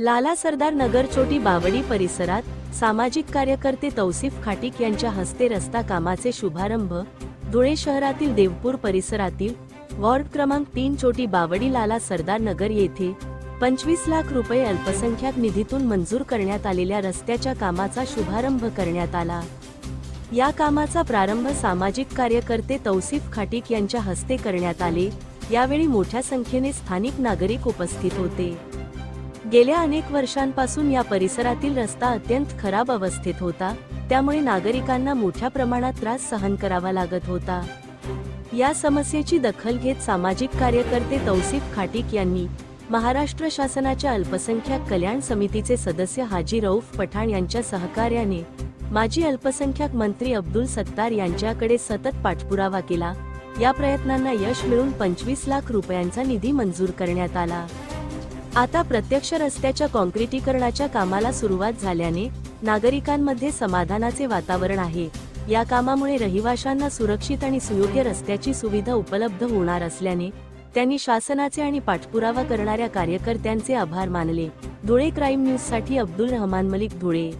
लाला सरदार नगर छोटी बावडी परिसरात सामाजिक कार्यकर्ते तौसिफ खाटिक यांच्या हस्ते रस्ता कामाचे शुभारंभ धुळे शहरातील देवपूर परिसरातील वॉर्ड क्रमांक तीन छोटी बावडी लाला सरदार नगर येथे पंचवीस लाख रुपये अल्पसंख्याक निधीतून मंजूर करण्यात आलेल्या रस्त्याच्या कामाचा शुभारंभ करण्यात आला. या कामाचा प्रारंभ सामाजिक कार्यकर्ते तौसिफ खाटिक यांच्या हस्ते करण्यात आले. यावेळी मोठ्या संख्येने स्थानिक नागरिक उपस्थित होते. गेल्या अनेक वर्षांपासून या परिसरातील रस्ता अत्यंत खराब अवस्थेत होता त्यामुळे नागरिकांना मोठ्या प्रमाणात त्रास सहन करावा लागत होता. या समस्येची दखल घेत सामाजिक कार्यकर्ते तौसिफ खाटिक यांनी महाराष्ट्र शासनाच्या अल्पसंख्याक कल्याण समितीचे सदस्य हाजी रऊफ पठाण यांच्या सहकार्याने माजी अल्पसंख्याक मंत्री अब्दुल सत्तार यांच्याकडे सतत पाठपुरावा केला. या प्रयत्नांना यश मिळून पंचवीस लाख रुपयांचा निधी मंजूर करण्यात आला. आता प्रत्यक्ष रस्त्याच्या कॉन्क्रिटीकरणाच्या कामाला सुरुवात झाल्याने नागरिकांमध्ये समाधानाचे वातावरण आहे. या कामामुळे रहिवाशांना सुरक्षित आणि सुयोग्य रस्त्याची सुविधा उपलब्ध होणार असल्याने त्यांनी शासनाचे आणि पाठपुरावा करणाऱ्या कार्यकर्त्यांचे आभार मानले. धुळे क्राईम न्यूजसाठी अब्दुल रहमान मलिक धुळे.